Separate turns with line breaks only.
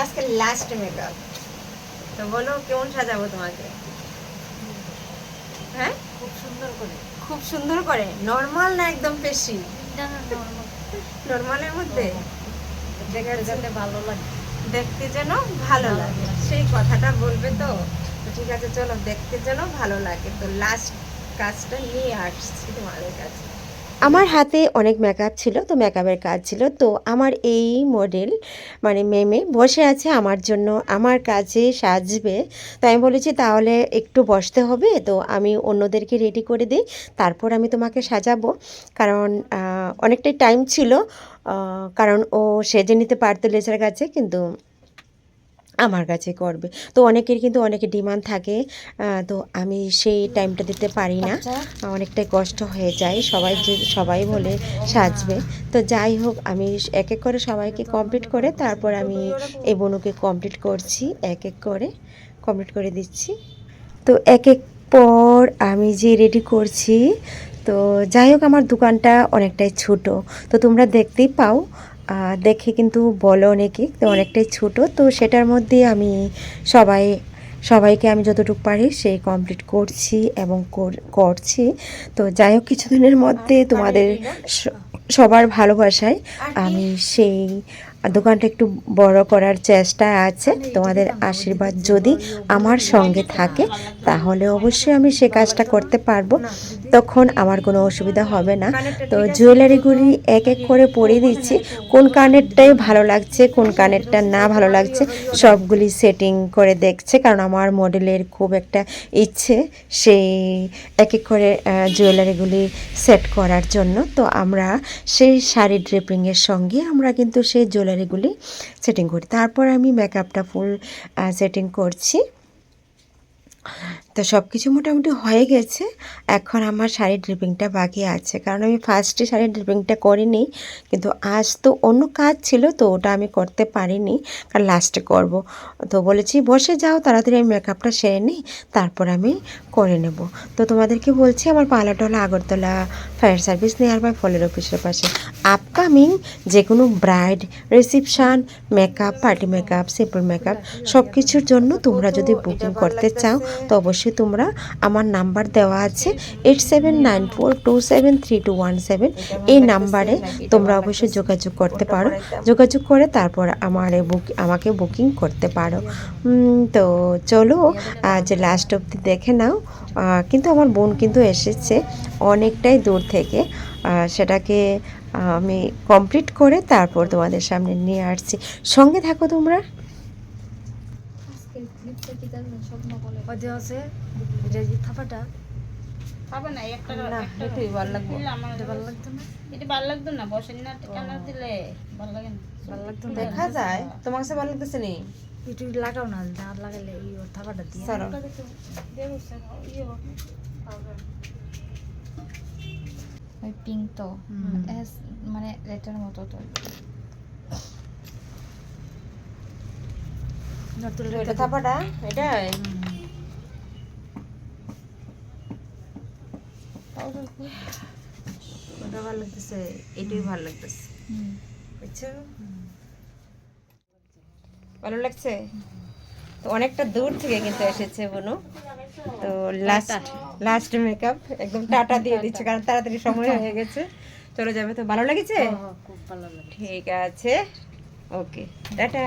আজকে last makeup তো বলো কেমন সাজাবো তোমাকে? হ্যাঁ?
খুব সুন্দর করে।
খুব সুন্দর করে? নর্মাল না একদম বেশি নর্মালের মধ্যে?
দেখতে যাতে ভালো লাগে।
দেখতে যেন ভালো লাগে। সেই কথাটা বলবে তো? তো ঠিক আছে চলো দেখতে যেন ভালো লাগে। তো লাস্ট কাজটা নিয়ে আসছি তোমাদের কাছে।
আমার হাতে অনেক মেকআপ ছিল, তো মেকআপের কাজ ছিল। তো আমার এই মডেল মানে মেমে বসে আছে আমার জন্য, আমার কাছে সাজবে। তো আমি বলেছি, তাহলে একটু বসতে হবে, তো আমি অন্যদেরকে রেডি করে দিই, তারপর আমি তোমাকে সাজাবো। কারণ অনেকটাই টাইম ছিল কারণ ও সেজে নিতে পারতো লেচার কাছে, কিন্তু আমার কাছে করবে। তো অনেকের কিন্তু অনেকে ডিমান্ড থাকে তো আমি সেই টাইমটা দিতে পারি না। অনেকটাই কষ্ট হয়ে যায় সবাই যে সবাই বলে সাজবে। তো যাই হোক আমি এক এক করে সবাইকে কমপ্লিট করে তারপর আমি এই বনুকে কমপ্লিট করছি এক এক করে কমপ্লিট করে দিচ্ছি। তো এক এক পর আমি যে রেডি করছি তো যাই হোক আমার দোকানটা অনেকটাই ছোট। তো তোমরা দেখতেই পাও দেখে কিন্তু বলে অনেকে তো অনেকটাই ছোট তো সেটার মধ্যে আমি সবাই সবাইকে আমি যতটুকু পারি সেই কমপ্লিট করছি এবং কর- করছি। তো যাই হোক কিছুদিনের মধ্যে তোমাদের সবার ভালোবাসায় আমি সেই দোকানটা একটু বড় করার চেষ্টা আছে। তোমাদের আশীর্বাদ যদি আমার সঙ্গে থাকে, তাহলে অবশ্যই আমি সে কাজটা করতে পারব। তখন আমার কোনো অসুবিধা হবে না। তো জুয়েলারিগুলি এক এক করে পরিয়ে দিচ্ছি। কোন কানেরটাই ভালো লাগছে, কোন কানেরটা না ভালো লাগছে, সবগুলি সেটিং করে দেখছে। কারণ আমার মডেলের খুব একটা ইচ্ছে সেই এক এক করে জুয়েলারিগুলি সেট করার জন্য। তো আমরা সেই শাড়ি ড্রেপিংয়ের সঙ্গে আমরা কিন্তু সেই জুয়েলারিগুলি সেটিং করি। তারপর আমি মেকআপটা ফুল সেটিং করছি। তো সব কিছু মোটামুটি হয়ে গেছে। এখন আমার শাড়ির ড্রিপিংটা বাকি আছে। কারণ আমি ফার্স্টে শাড়ির ড্রিপিংটা করিনি, কিন্তু আজ তো অন্য কাজ ছিল, তো ওটা আমি করতে পারিনি, কারণ লাস্টে করব। তো বলেছি, বসে যাও, তাড়াতাড়ি আমি মেকআপটা সেরে নিই তারপর আমি করে নেব। তো তোমাদেরকে বলছি, আমার পার্লারটা হলো Agartala fire service nearby ফলের অফিসের পাশে। আপকামিং যে কোনো bride reception makeup party makeup simple makeup সব কিছুর জন্য তোমরা যদি বুকিং করতে চাও, তো অবশ্যই তোমরা আমার নাম্বার দেওয়া আছে eight seven nine four two seven three two one seven এই নাম্বারে তোমরা অবশ্যই যোগাযোগ করতে পারো। যোগাযোগ করে তারপর আমার বুক আমাকে বুকিং করতে পারো। তো চলো, আজ লাস্ট অবধি দেখে নাও। কিন্তু আমার বোন কিন্তু এসেছে অনেকটাই দূর থেকে। সেটাকে আমি কমপ্লিট করে তারপর তোমাদের সামনে নিয়ে আসছি। সঙ্গে থাকো তোমরা।
কত আছে এটা যে থাপাটা?
হবে না একটা
না একটু ভালো লাগবে।
এটা ভালো লাগতো না?
এটা ভালো লাগতো না বসেন না টানা দিলে ভালো লাগে না।
ভালো লাগতো
দেখা যায় তোমার কাছে ভালো লাগতেছে নি?
একটু লাগাও না না লাগালে এই ওর থাপাটা দিয়ে।
সরো।
ওই পিঙ্ক তো। এস- মানে রেটার মতো তো।
এটা থাপাটা? এটাই ওটা ভালো লাগতেছে এটাই ভালো লাগতেছে। বুঝছ? ভালো লাগছে? তো অনেকটা দূর থেকে কিন্তু এসেছে বনু। তো লাস্ট লাস্ট মেকআপ একদম টাটা দিয়ে দিচ্ছে কারণ তাড়াতাড়ি সময় হয়ে গেছে। চলে যাবে তো ভালো লেগেছে? ঠিক আছে। Okay tata.